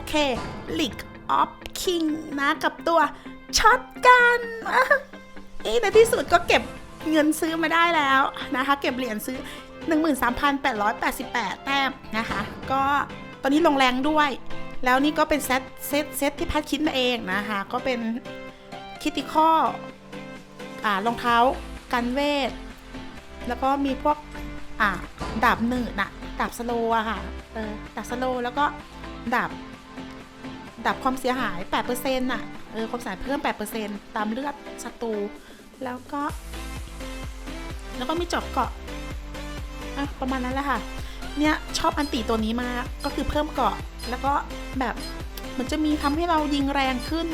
ROK League of King นะกับตัวช็อตกันอ่ในที่สุดก็เก็บเงินซื้อมาได้แล้วนะคะ เก็บเหรียญซื้อ 13,888 แต้มนะคะ ก็ตอนนี้ลงแรงด้วย แล้วนี่ก็เป็นเซตเซตเซตที่พัดคิดมาเองนะคะ ก็เป็นคิติคออ่ารองเท้ากันเวท แล้วก็มีพวกอ่าดาบหนืดนะดาบสโลอะค่ะเออดาบสโลแล้วก็ดาบ ดาบความเสียหาย 8%น่ะ เออ ความเสียหายเพิ่ม 8%ตามเลือดศัตรู แล้วก็ แล้วก็มีจอบเกาะอะประมาณนั้นแหละค่ะ เนี่ย ชอบอันติตัวนี้มาก ก็คือเพิ่มเกาะ แล้วก็แบบเหมือนจะมีทำให้เรายิงแรงขึ้น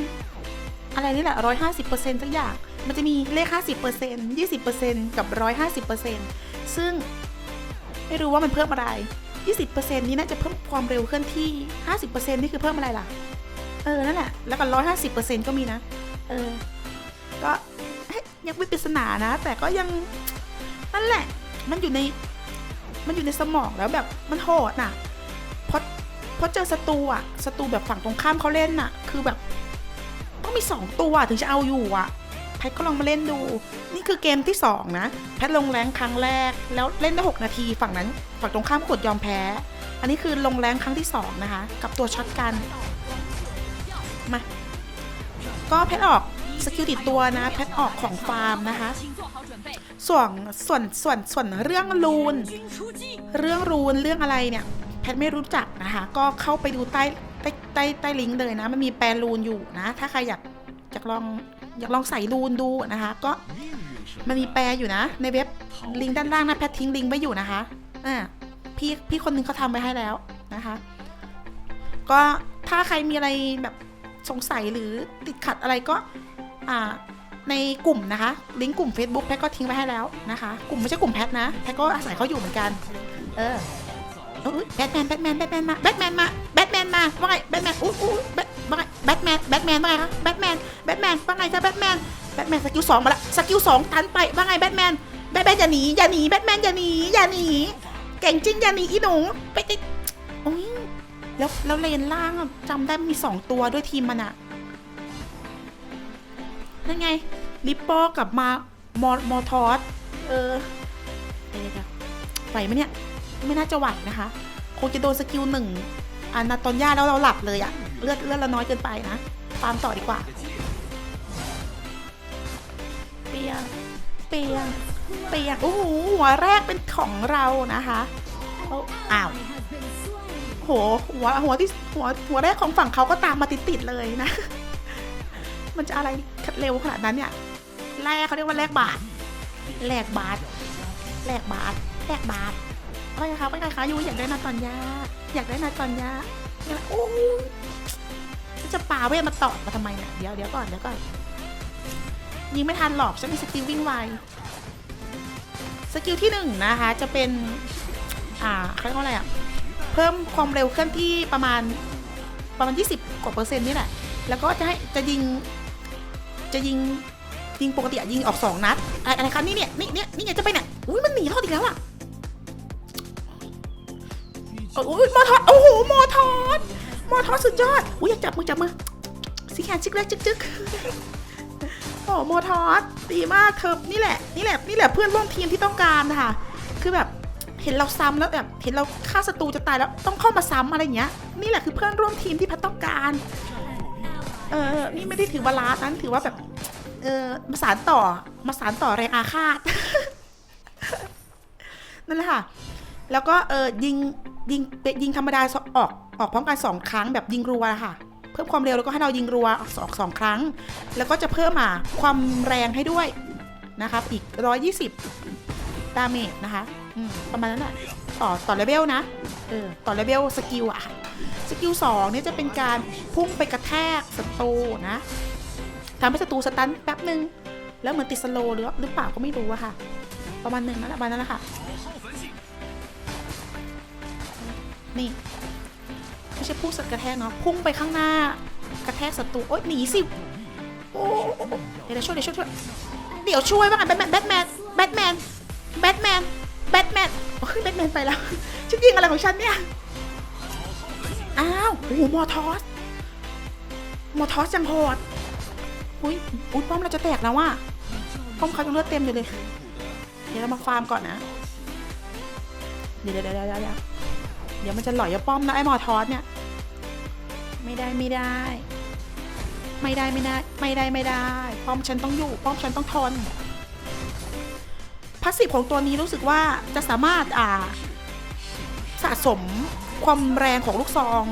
อะไรนี่แหละร้อยห้าสิบเปอร์เซ็นต์ทุกอย่าง มันจะมีเลขห้าสิบเปอร์เซ็นต์ยี่สิบเปอร์เซ็นต์กับร้อยห้าสิบเปอร์เซ็นต์ซึ่งไม่รู้ว่ามันเพิ่มอะไรยี่สิบเปอร์เซ็นต์นี้น่าจะเพิ่มความเร็วเคลื่อนที่ห้าสิบเปอร์เซ็นต์นี่คือเพิ่มอะไรล่ะ เออ นั่นแหละ แล้วก็ร้อยห้าสิบเปอร์เซ็นต์ก็มีนะ เออ ก็ยังไม่ปริศนานะ แต่ก็ยัง นั่นแหละ มันอยู่ใน มันอยู่ในสมองแล้วแบบ มันโหดน่ะ เพราะ เพราะเจอศัตรูอะ ศัตรูแบบฝั่งตรงข้ามเขาเล่นน่ะ คือแบบ ต้องมี2ตัวถึงจะเอาอยู่อะ แพทก็ลองมาเล่นดู นี่คือเกมที่2นะ แพทลงแรงครั้งแรก แล้วเล่นได้6นาที ฝั่งนั้น ฝั่งตรงข้ามกดยอมแพ้ อันนี้คือลงแรงครั้งที่2นะคะ กับตัวช็อตกัน มา ก็แพทออกสกิลติดตัวนะ แพทออกของฟาร์มนะคะ ส่วนส่วนส่วนส่วนเรื่องรูน เรื่องรูนเรื่องอะไรเนี่ย แพทไม่รู้จักนะคะ ก็เข้าไปดูใต้ใต้ใต้ใต้ลิงก์เลยนะ มันมีแปลรูนอยู่นะ ถ้าใครอยากอยากลองอยากลองใส่รูนดูนะคะ ก็มันมีแปลอยู่นะ ในเว็บลิงก์ด้านล่างนะแพททิ้งลิงก์ไว้อยู่นะคะอ่าพี่พี่คนนึงเขาทำไว้ให้แล้วนะคะ ก็ถ้าใครมีอะไรแบบ สงสัยหรือติดขัดอะไรก็ในกลุ่มนะคะ ลิงก์กลุ่ม Facebook แพทก็ทิ้งไว้ให้แล้วนะคะ กลุ่มไม่ใช่กลุ่มแพทนะแพทก็อาศัยเขาอยู่เหมือนกัน เออแบทแมนแบทแมนแบทแมนมาแบทแมนมาแบทแมนมาว่าไงแบทแมนอู้อู้แบทว่าไงแบทแมนแบทแมนว่าไงคะแบทแมนแบทแมนว่าไงจ้าแบทแมนแบทแมนสกิลสองมาละสกิลสองทันไปว่าไงแบทแมนแบทแมนอย่าหนีอย่าหนีแบทแมนอย่าหนีอย่าหนีเก่งจริงอย่าหนีอีหนูไปติดโอ้ย แล้วแล้วเลนล่างอะจำได้มีสองตัวด้วยทีมมันอะนั่นไง ลิปโป้กับมามอมอทอสเออเดี๋ยวไหวไหมเนี่ย ไม่น่าจะไหวนะคะ คงจะโดนสกิลหนึ่งอันนาตอนย่าแล้วเราหลับเลยอะเลือดเลือดเราน้อยเกินไปนะตามต่อดีกว่า เปียงเปียงเปียงโอ้โหหัวแรกเป็นของเรานะคะอ้าว โหหัวหัวที่หัวหัวแรกของฝั่งเขาก็ตามมาติดๆเลยนะ มันจะอะไรเร็วขนาดนั้นเนี่ยแลกเขาเรียกว่าแลกบาทแลกบาทแลกบาทแลกบาทว่าไงคะว่าไงคะยูอยากได้นาตอนยาอยากได้นาตอนยาอยากโอ้ยจะปาเวทมาตอดมาทำไมเนี่ยเดี๋ยวเดี๋ยวก่อนเดี๋ยวก่อนยิงไม่ทันหรอกฉันมีสกิลวิ่งไวสกิลที่หนึ่งนะคะ จะเป็น อ่าเขาเรียกว่าอะไรอะ เพิ่มความเร็วเคลื่อนที่ประมาณประมาณ 20 กว่าเปอร์เซ็นต์นี่แหละ แล้วก็จะให้จะยิงจะยิงยิงปกติอะยิงออกสองนัดอะไรอะไรคะนี่เนี่ยนี่เนี่ยนี่ไงจะไปเนี่ยอุ้ยมันหนีทอดอีกแล้วอะโอ้ยมอทอดโอ้โหมอทอดมอทอดสุดยอดอุ้ยอยากจับมือจับมือสิแขนชิกแรกจึ๊กจึ๊กโอ้โมอทอสดีมากเธอนี่แหละนี่แหละนี่แหละเพื่อนร่วมทีมที่ต้องการนะคะคือแบบ เห็นเราซ้ำแล้วแบบเห็นเราฆ่าศัตรูจะตายแล้วต้องเข้ามาซ้ำอะไรเงี้ย นี่แหละคือเพื่อนร่วมทีมที่พัดต้องการ เออ นี่ไม่ได้ถือบาลานั้นถือว่าแบบ เออมาสารต่อ มาสารต่อแรงอาฆาต นั่นแหละค่ะ แล้วก็เออยิงยิงยิงธรรมดาออกออกพร้อมกันสองครั้งแบบยิงรัวค่ะ เพิ่มความเร็วแล้วก็ให้เรายิงรัวออกสองสองครั้ง แล้วก็จะเพิ่มอะความแรงให้ด้วยนะครับอีก 120 ดาเมจนะคะ อืมประมาณนั้นแหละต่อต่อเลเวลนะเออต่อเลเวลสกิลอะค่ะสกิลสองเนี่ยจะเป็นการพุ่งไปกระแทกศัตรูนะทำให้ศัตรูสตันแป๊บหนึ่งแล้วเหมือนติดสโลว์หรือหรือเปล่าก็ไม่รู้อะค่ะ ประมาณหนึ่งนั่นแหละประมาณนั้นแหละค่ะนี่ไม่ใช่พุ่งสัตว์กระแทกเนาะพุ่งไปข้างหน้ากระแทกศัตรูโอ๊ยหนีสิโอ้เดี๋ยวช่วยเดี๋ยวช่วยช่วยเดี๋ยวช่วยว่าไงแบทแมนแบทแมนแบทแมนแบทแมน แบทแมนโอ้ยแบทแมนไปแล้วฉันยิงอะไรของฉันเนี่ย อ้าวโอ้โหมอทอส มอทอสยังโหดอุ้ยอุ้ยป้อมเราจะแตกแล้วว่ะป้อมเขายังเลือดเต็มอยู่เลย เดี๋ยวเรามาฟาร์มก่อนนะ เดี๋ยวเดี๋ยวเดี๋ยวเดี๋ยวเดี๋ยวเดี๋ยวมันจะหล่อยอะป้อมนะไอ้มอทอสเนี่ย ไม่ได้ไม่ได้ ไม่ได้ไม่ได้ ไม่ได้ไม่ได้ ป้อมฉันต้องอยู่ ป้อมฉันต้องทน พาสซีฟของตัวนี้รู้สึกว่าจะสามารถอ่าสะสมความแรงของลูกซอง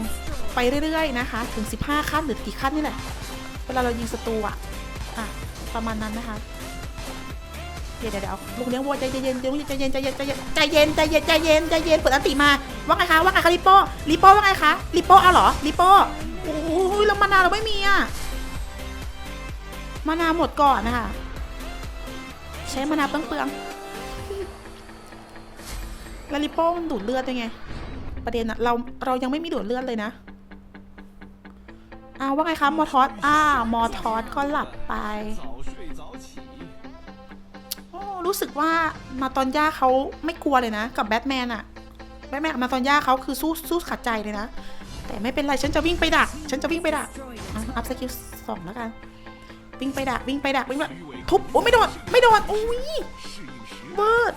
ไปเรื่อยๆนะคะ ถึง 15 ขั้นหรือกี่ขั้นนี่แหละ เวลาเรายิงศัตรูอะอะ ประมาณนั้นนะคะเดี๋ยวเดี๋ยวเดี๋ยวลุงเลี้ยงวัวใจเย็นๆใจเย็นใจเย็นใจเย็นใจเย็นใจเย็นใจเย็นใจเย็นใจเย็นเปิดอันติมา ว่าไงคะ ว่าไงคะลิโป้ลิโป้ว่าไงคะลิโป้เอาเหรอลิโป้โอ้ยแล้วมานาเราไม่มีอะมานาหมดก่อนนะคะ ใช้มานาเปลืองๆ ล้วลิโป้มันดูดเลือดยังไง ประเด็นอะเราเรายังไม่มีดูดเลือดเลยนะอ้าวว่าไงคะมอทอสอ้ามอทอสก็หลับไปรู้สึกว่ามาตอนย่าเขาไม่กลัวเลยนะ กับแบทแมนอะแบทแมนมาตอนย่าเขาคือสู้สู้ขัดใจเลยนะ แต่ไม่เป็นไรฉันจะวิ่งไปดัก ฉันจะวิ่งไปดักอัพสกิลสองแล้วกัน วิ่งไปดักวิ่งไปดักวิ่งไปทุบโอ้ไม่โดนไม่โดนโอ้ยเบิร์ด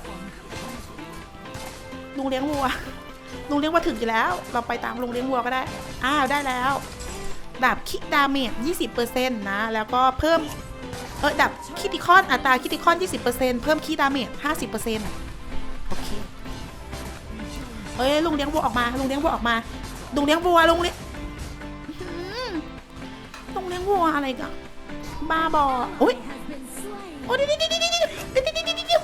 ลุงเลี้ยงวัวลุงเลี้ยงวัวถึงอยู่แล้ว เราไปตามลุงเลี้ยงวัวก็ได้ อ้าวได้แล้ว ดาบคิดดาเมจ20%นะ แล้วก็เพิ่ม เออดับคิติคอนอัตราคิติคอน 20%เพิ่มคีดาเมจ50%โอเค เอ้ยลุงเลี้ยงวัวออกมา ลุงเลี้ยงวัวออกมา ลุงเลี้ยงวัวลุงเลี้ยงลุงเลี้ยงวัวอะไรกันบ้าบอโอ้ยโอ้ยเดี๋ยวเดี๋ยวเดี๋ยวเดี๋ยวเดี๋ยว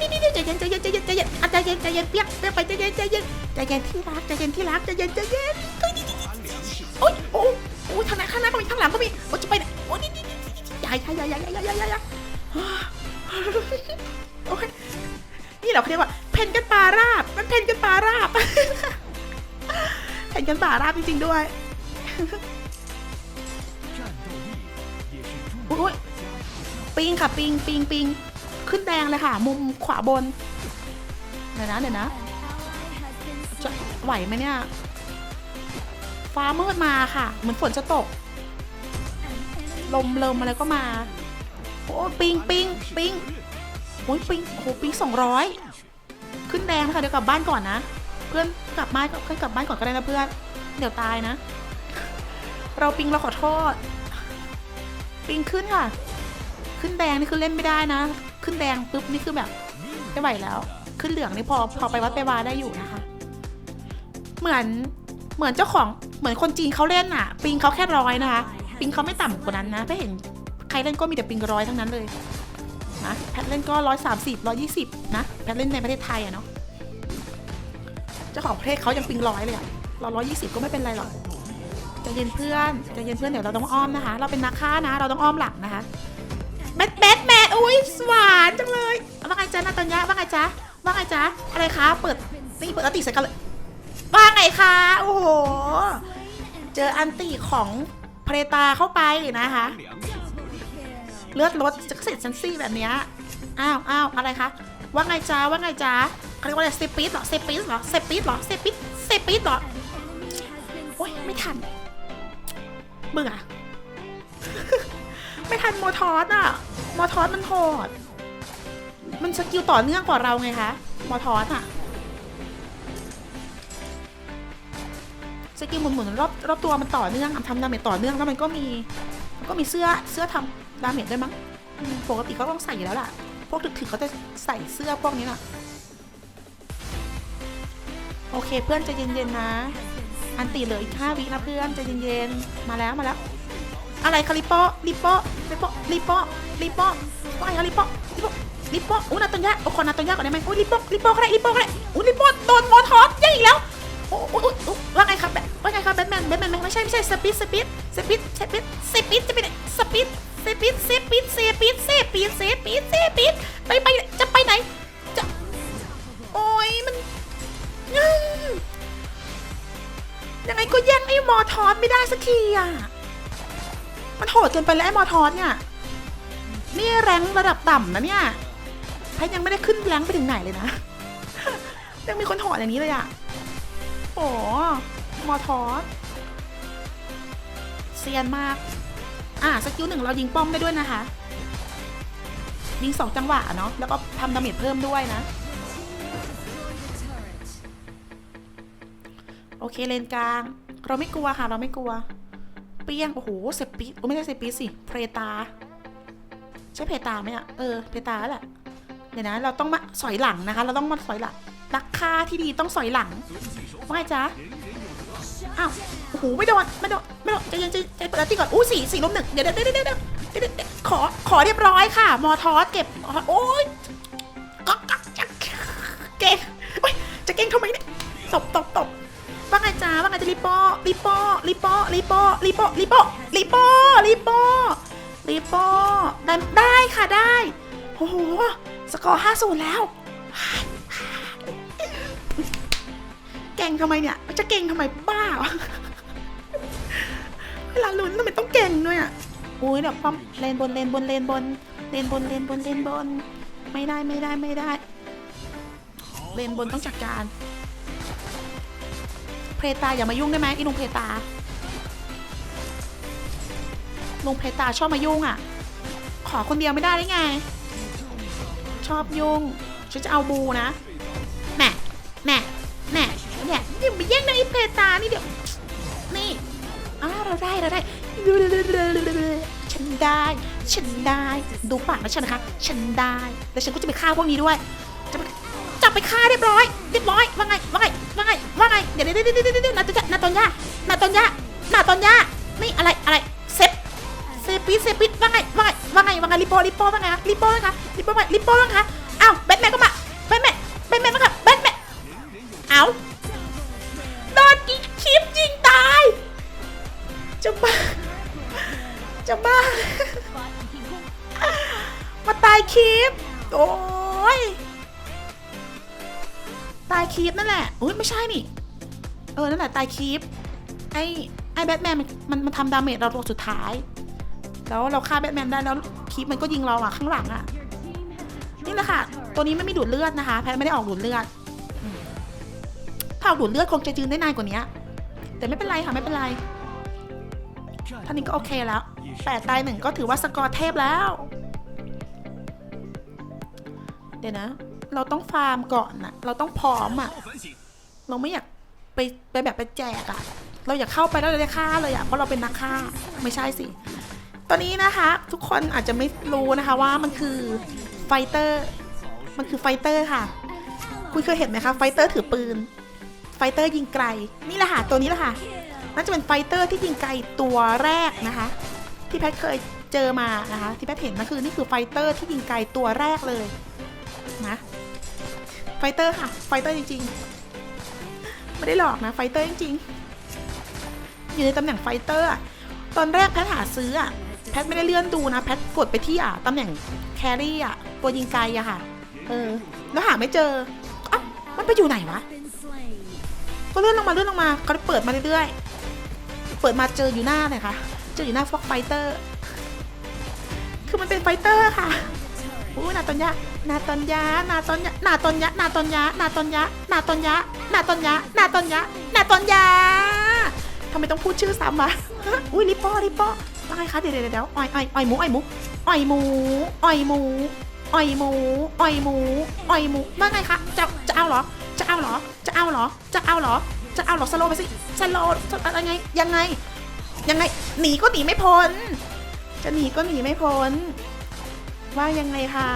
นี่นี่นี่ใจเย็นใจเย็นใจเย็นใจเย็นอะใจเย็นใจเย็นเปียกเปียกไปใจเย็นใจเย็นใจเย็นที่รักใจเย็นที่รักใจเย็นใจเย็นโอ้ยโอ้ยโอ้โอ้ยทางหน้าข้างหน้าก็มีข้างหลังก็มีโอ้จะไปไหนโอ้ยนี่นี่นี่ใหญ่ใหญ่ใหญ่ใหญ่ใหญ่ใหญ่ใหญ่โอเคนี่เราเรียกว่า เพนกันปลาราบ มันเพนกันปลาราบเพนกันปลาราบจริงๆด้วยโอ้ยปิงค่ะปิงปิงปิง ขึ้นแดงเลยค่ะ มุมขวาบนเดี๋ยวนะเดี๋ยวนะจะไหวไหมเนี่ย ฟ้ามืดมาค่ะ เหมือนฝนจะตก ลมเริมอะไรก็มา โอ้ปิงปิงปิงโอ้ยปิงโอ้ปิงสองร้อยขึ้นแดงค่ะเดี๋ยวกลับบ้านก่อนนะ เพื่อนกลับบ้านเพื่อนกลับบ้านก่อนก็ได้นะเพื่อนเดี๋ยวตายนะ เราปิงเราขอโทษ ปิงขึ้นค่ะ ขึ้นแดงนี่คือเล่นไม่ได้นะ ขึ้นแดงปุ๊บนี่คือแบบไม่ไหวแล้ว ขึ้นเหลืองนี่พอพอไปวัดไปวาได้อยู่นะคะ เหมือนเหมือนเจ้าของเหมือนคนจีนเขาเล่นอะปิงเขาแค่ร้อยนะคะ ปิงเขาไม่ต่ำกว่านั้นนะถ้าเห็นใครเล่นก็มีแต่ปิงร้อยทั้งนั้นเลยนะแพทเล่นก็ร้อยสามสิบร้อยี่สิบนะแพทเล่นในประเทศไทยอะเนาะเจ้าของประเทศเขายังปิงร้อยเลยอะเราร้อยี่สิบก็ไม่เป็นไรหรอกใจเย็นเพื่อนใจเย็นเพื่อนเดี๋ยวเราต้องอ้อมนะคะ เราเป็นนักฆ่านะ เราต้องอ้อมหลังนะคะแบทแบทแมนอุ้ยหวา จ๊ะ ว่าไงจ๊ะ อะไรคะ เปิดนี่เปิดอัติใส่กันเลยว่าไงคะ โอ้โห เจออันติของเพรตาเข้าไปนะคะ เลือดลดจะเสร็จชันซี่แบบนี้อ้าวอ้าวอะไรคะ ว่าไงจ๊ะ ว่าไงจ๊ะเขาเรียกว่าอะไรเซปิสเหรอ เซปิสเหรอ เซปิสเหรอ เซปิสเซปิสเหรอ โอ้ยไม่ทัน เบื่อ ไม่ทันโมทอสอะโมทอสมันโหด มันสกิลต่อเนื่องกว่าเราไงคะโมทอสอะสกิลหมุนๆรอบรอบตัวมันต่อเนื่องทำดาเมจต่อเนื่องแล้วมันก็มีมันก็มีเสื้อเสื้อทำดาเมจด้วยมั้งปกติเขาต้องใส่อยู่แล้วล่ะ พวกถึกๆเขาจะใส่เสื้อพวกนี้น่ะ โอเคเพื่อนใจเย็นๆนะ อันตีเหลืออีกห้าวินะเพื่อนใจเย็นๆมาแล้วมาแล้ว อะไรคะลิปโป้ลิปโป้ลิปโป้ลิปโป้ลิปโป้ว่าไงคะลิปโป ลิปโป้โป้อู้นาตัญญาโอ้ขอนาตัญญาก่อนได้ไหมโอ้ลิปโป้ลิปโป้ก็ได้ลิปโป้ก็ได้อู้ลิปโป้โดนมอทอสแย่งอีกแล้วโอ้โอ้โอ้ว่าไงครับแบทว่าไงครับแบทแมนแบทแมนไม่ใช่ไม่ใช่สปีดสปีดสปีดสปีดสปีดจะไปไหนสปีดสปีดสปีดสปีดสปีดสปีดสปีดไปไปจะไปไหนจะโอ้ยมันยังไงก็แย่งไอ้มอทอสไม่ได้สักทีอะมันโหดเกินไปแล้วไอ้มอทอสเนี่ยนี่แรงระดับต่ำนะเนี่ย พทยังไม่ได้ขึ้นแรงไปถึงไหนเลยนะ ยังมีคนถอดอย่างนี้เลยอะโอ้มอทอเซียนมาก อะสกิลหนึ่งเรายิงป้อมได้ด้วยนะคะ ยิงสองจังหวะเนาะ แล้วก็ทำดาเมจเพิ่มด้วยนะ โอเคเลนกลาง เราไม่กลัวค่ะ เราไม่กลัว เปี้ยง โอ้โหเซปิสโอ้ไม่ใช่เซปิสสิ เพรตา ใช่เพตาไหมอะเออ เพตาแหละ เดี๋ยวนะ เราต้องมาสอยหลังนะคะ เราต้องมาสอยหลังราคาที่ดีต้องสอยหลังว่าไงจ้ะอ้าวโอ้โหไม่โดนไม่โดนไม่โดนใจเย็นใจใจเปิดตีก่อนอู้สี่สี่ล้มหนึ่งเดี๋ยวเดี๋ยวเดี๋ยวเดี๋ยวขอขอเรียบร้อยค่ะ มอทอสเก็บโอ้ยก็เก่งเฮ้ยจะเก่งทำไมเนี่ยตบตบตบว่าไงจ้าว่าไงจะรีโป้รีโป้รีโป้รีโป้รีโป้รีโป้รีโป้รีโป้รีโป้ได้ได้ค่ะได้โอ้โห สกอร์ห้าศูนย์แล้ว เก่งทำไมเนี่ย จะเก่งทำไมบ้า เวลาลุ้นทำไมต้องเก่งด้วยอะโอ้ยเดี๋ยวป้อมเลนบนเลนบนเลนบนเลนบนเลนบนเลนบน ไม่ได้ไม่ได้ไม่ได้ เลนบนต้องจัดการ เพตาอย่ามายุ่งได้ไหมอ้ลุงเพตาลุงเพตาชอบมายุ่งอะ ขอคนเดียวไม่ได้ได้ไง ชอบยุ่ง ฉันจะเอาบูนะแน่แน่แน่เนี่ยเดี๋ยวไปแย่งนางไอ้เพตานี่เดี๋ยวนี่อ้าเราได้เราได้ฉันได้ ฉันได้ ดูปากนะฉันนะคะ ฉันได้ แล้วฉันก็จะไปฆ่าพวกนี้ด้วย จะไปจับไปฆ่าเรียบร้อย เรียบร้อย ว่าไง ว่าไง ว่าไง ว่าไง เดี๋ยวเดี๋ยวเดี๋ยวเดี๋ยวเดี๋ยวนาตอนยานาตอนยานาตอนยานาตอนยานี่อะไร อะไร ปิสเซปิสว่าไงว่าไงว่าไงว่าไงริปโป้ริปโปว่าไงคะริปโปว่าไงคะริปโปว่าไงริปโปว่าไงคะอ้าวแบทแมนก็มาแบทแมนแบทแมนมาค่ะแบทแมนเอ้าโดนยิงคลิปยิงตายจะบ้าจะบ้ามาตายคลิปโอ้ยตายคลิปนั่นแหละอุ้ยไม่ใช่นี่เออนั่นแหละตายคลิปไอ้ไอ้แบทแมนมันมันมันทำดาเมจเราตัวสุดท้าย แล้วเราฆ่าแบทแมนได้แล้วคลิปมันก็ยิงเราอะข้างหลังอะนี่แหละค่ะ ตัวนี้ไม่มีดูดเลือดนะคะ แพทไม่ได้ออกดูดเลือดถ้าออกดูดเลือดคงจะจืนได้นานกว่านี้ แต่ไม่เป็นไรค่ะไม่เป็นไรท่านี้ก็โอเคแล้วแปดตายหนึ่งก็ถือว่าสกอร์เทพแล้ว เดี๋ยวนะ เราต้องฟาร์มก่อนนะเราต้องพร้อมอะเราไม่อยากไปไปแบบไปแจกอะเราอยากเข้าไปแล้วเราได้ฆ่าเลยอะเพราะเราเป็นนักฆ่าไม่ใช่สิ ตอนนี้นะคะทุกคนอาจจะไม่รู้นะคะว่ามันคือไฟเตอร์ มันคือไฟเตอร์ค่ะ คุณเคยเห็นไหมคะไฟเตอร์ถือปืน ไฟเตอร์ยิงไกล นี่แหละค่ะตัวนี้แหละค่ะ น่าจะเป็นไฟเตอร์ที่ยิงไกลตัวแรกนะคะ ที่แพทเคยเจอมานะคะ ที่แพทเห็นนะคือนี่คือไฟเตอร์ที่ยิงไกลตัวแรกเลยนะไฟเตอร์ค่ะ ไฟเตอร์จริงๆ ไม่ได้หลอกนะไฟเตอร์จริงๆ อยู่ในตำแหน่งไฟเตอร์ตอนแรกแพทหาซื้ออะ แพทไม่ได้เลื่อนดูนะ แพทกดไปที่อะตำแหน่งแครี่อะ ตัวยิงไกลอะค่ะ เออ แล้วหาไม่เจออ้ามันไปอยู่ไหนวะ ก็เลื่อนลงมาเลื่อนลงมาเขาเปิดมาเรื่อยๆ เปิดมาเจออยู่หน้าเลยค่ะ เจออยู่หน้าฟอกไฟเตอร์ คือมันเป็นไฟเตอร์ค่ะอู้นาตอนยะ นาตอนยะ นาตอนยะ นาตอนยะ นาตอนยะ นาตอนยะ นาตอนยะ นาตอนยะ นาตอนยะ นาตอนยะทำไมต้องพูดชื่อซ้ำวะอุ้ยลิปโป้ลิปโป้ ว่าไงคะเดี๋ยวเดี๋ยวเดี๋ยวอ่อยอ่อยอ่อยหมูอ่อยหมูอ่อยหมูอ่อยหมูอ่อยหมูอ่อยหมูอ่อยหมูว่าไงคะจะจะเอาเหรอ จะเอาเหรอ จะเอาเหรอ จะเอาเหรอ จะเอาเหรอสโลว์ไปสิสโลว์อะไรไงยังไง ยังไงหนีก็หนีไม่พ้น จะหนีก็หนีไม่พ้น ว่ายังไงคะ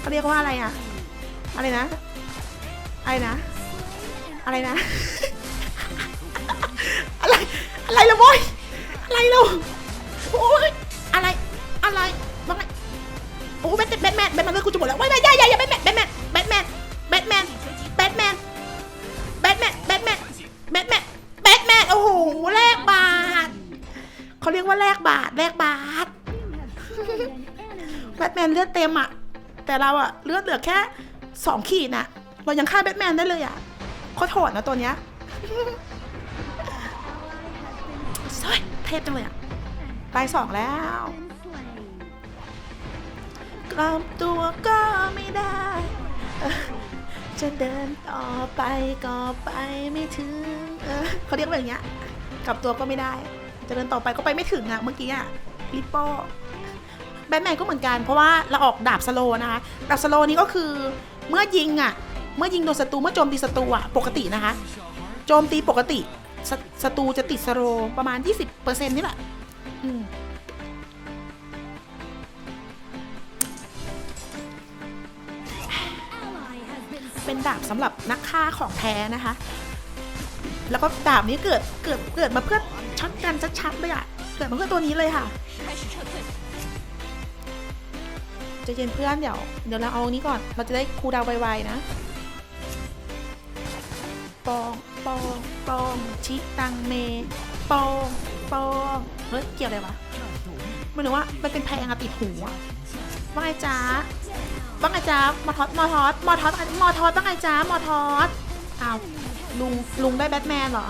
เขาเรียกว่าอะไรอะอะไรนะอะไรนะ อะไรนะ อะไร อะไรละโว้ย อะไรลูกโอ้ยอะไร อะไรว่าไงโอ้แบทแบทแมนแบทแมนเลือดกูจะหมดแล้วว้ายอย่าอย่าอย่าแบทแมนแบทแมนแบทแมนแบทแมนแบทแมนแบทแมนแบทแมนแบทแมนแบทแมนโอ้โหแลกบาทเขาเรียกว่าแลกบาทแลกบาทแบทแมนเลือดเต็มอะแต่เราอะเลือดเหลือแค่สองขีดน่ะ เรายังฆ่าแบทแมนได้เลยอะโคตรโหดนะตัวเนี้ย เฮ้ยเทพจังเลยอะตายสองแล้วกกลับตัวก็ไม่ได้เออจะเดินต่อไปก็ไปไม่ถึง เออเขาเรียกว่าอย่างเงี้ยกลับตัวก็ไม่ได้ จะเดินต่อไปก็ไปไม่ถึงอะเมื่อกี้อะลิปโป้แบทแมนก็เหมือนกันเพราะว่าเราออกดาบสโลว์นะคะดาบสโลว์นี้ก็คือเมื่อยิงอะเมื่อยิงโดนศัตรูเมื่อโจมตีศัตรูอะปกตินะคะ โจมตีปกติ ศศัตูจะติดสโลว์ประมาณ 20%นี่แหละอืมเป็นดาบสำหรับนักฆ่าของแท้นะคะ แล้วก็ดาบนี้เกิดเกิดเกิดมาเพื่อช็อตกันชัดๆเลยอะเกิดมาเพื่อตัวนี้เลยค่ะจะเย็นเพื่อนเดี๋ยวเดี๋ยวเราเอาอันนี้ก่อน เราจะได้คูดาวไวๆนะ ปองปองปองชิตังเมปองปองเฮ้ยเกี่ยวอะไรวะมันหนูว่ามันเป็นแพงอะติดหูอะว่าไงจ๊ะว่าไงจ๊ะมอทอสมอทอสมอทอสมอทอสว่าไงจ๊ะมอทอสอ้าวลุงลุงได้แบทแมนเหรอ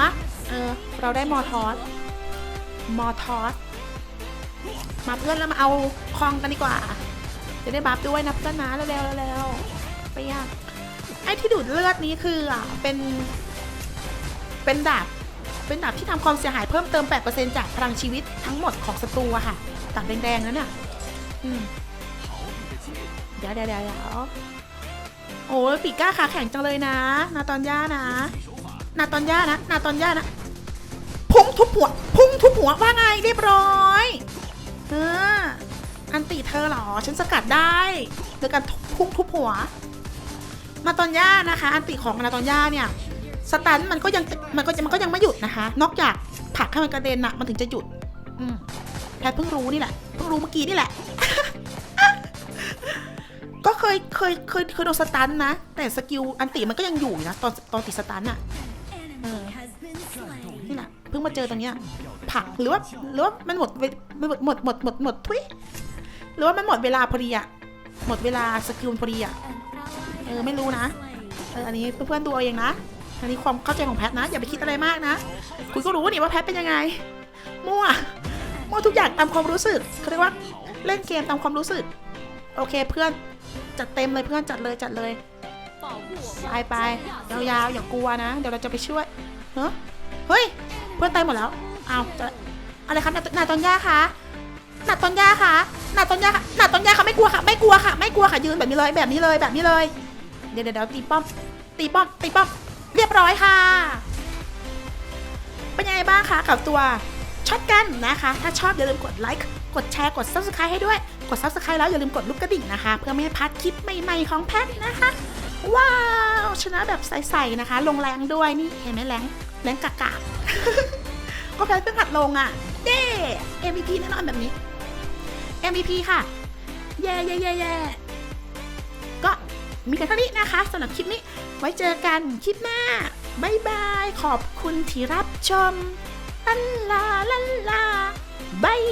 มะเออเราได้มอทอสมอทอสมาเพื่อนแล้วมาเอาคลองกันดีกว่า จะได้บัฟด้วยนะเพื่อนนะแล้วๆเร็วไปยาก ไอ้ที่ดูดเลือดนี้คืออะเป็นเป็นดาบเป็นดาบที่ทำความเสียหายเพิ่มเติม 8%จากพลังชีวิตทั้งหมดของศัตรูค่ะดาบแดงๆนั่นอะอืมเดี๋ยวเดี๋ยวเดี๋ยวโอ้ปีก้าขาแข็งจังเลยนะนาตอนย่านะนาตอนย่านะนาตอนย่านะ พุ่งทุบหัว พุ่งทุบหัวว่าไงเรียบร้อยเอออันตีเธอเหรอ ฉันสกัดได้โดยการพุ่งทุบหัว นาตอนย่านะคะอันติของนาตอนย่าเนี่ยสตันมันก็ยังมันก็มันก็ยังไม่หยุดนะคะ นอกจากผลักให้มันกระเด็นน่ะมันถึงจะหยุดอืมแพทเพิ่งรู้นี่แหละเพิ่งรู้เมื่อกี้นี่แหละ ก็เคยเคยเคยเคยโดนสตันนะ แต่สกิลอันติมันก็ยังอยู่นะตอนตอนติดสตันอะนี่แหละเพิ่งมาเจอตรงเนี้ยผลักหรือว่าหรือว่ามันหมดมันหมดหมดหมดหมดหมดทุยหรือว่ามันหมดเวลาพอดีอะหมดเวลาสกิลพอดีอะ เออไม่รู้นะเอออันนี้เพื่อนๆดูเอาเองนะ อันนี้ความเข้าใจของแพทนะ อย่าไปคิดอะไรมากนะ คุณก็รู้นี่ว่าแพทเป็นยังไง มั่ว มั่วทุกอย่างตามความรู้สึกเขาเรียกว่าเล่นเกมตามความรู้สึก โอเคเพื่อนจัดเต็มเลยเพื่อนจัดเลยจัดเลยไปไปยาวๆอย่ากลัวนะ เดี๋ยวเราจะไปช่วยเฮ้ยเฮ้ย เพื่อนตายหมดแล้วเอาจะอะไรคะนานาตอนย่าคะนาตอนย่าคะนาตอนย่าคะนาตอนย่าคะไม่กลัวค่ะ ไม่กลัวค่ะ ไม่กลัวค่ะยืนแบบนี้เลยแบบนี้เลยแบบนี้เลย เดี๋ยวเดี๋ยวตีป้อม ตีป้อม ตีป้อม เรียบร้อยค่ะ เป็นยังไงบ้างคะกับตัวช็อตกันนะคะ ถ้าชอบอย่าลืมกดไลค์ กดแชร์ กด subscribe ให้ด้วย กด subscribe แล้วอย่าลืมกดลูกกระดิ่งนะคะ เพื่อไม่ให้พลาดคลิปใหม่ๆของแพทนะคะ ว้าว ชนะแบบใสๆนะคะ ลงแรงด้วยนี่เห็นไหมแรงแรงกากาก็แพทเพิ่งหัดลงอะ เย้ MVP แน่นอนแบบนี้ MVP ค่ะ เย่เย่เย่เย่ มีกันเท่านี้นะคะสำหรับคลิปนี้ ไว้เจอกันคลิปหน้าบายบาย ขอบคุณที่รับชมลันลาลันลาบาย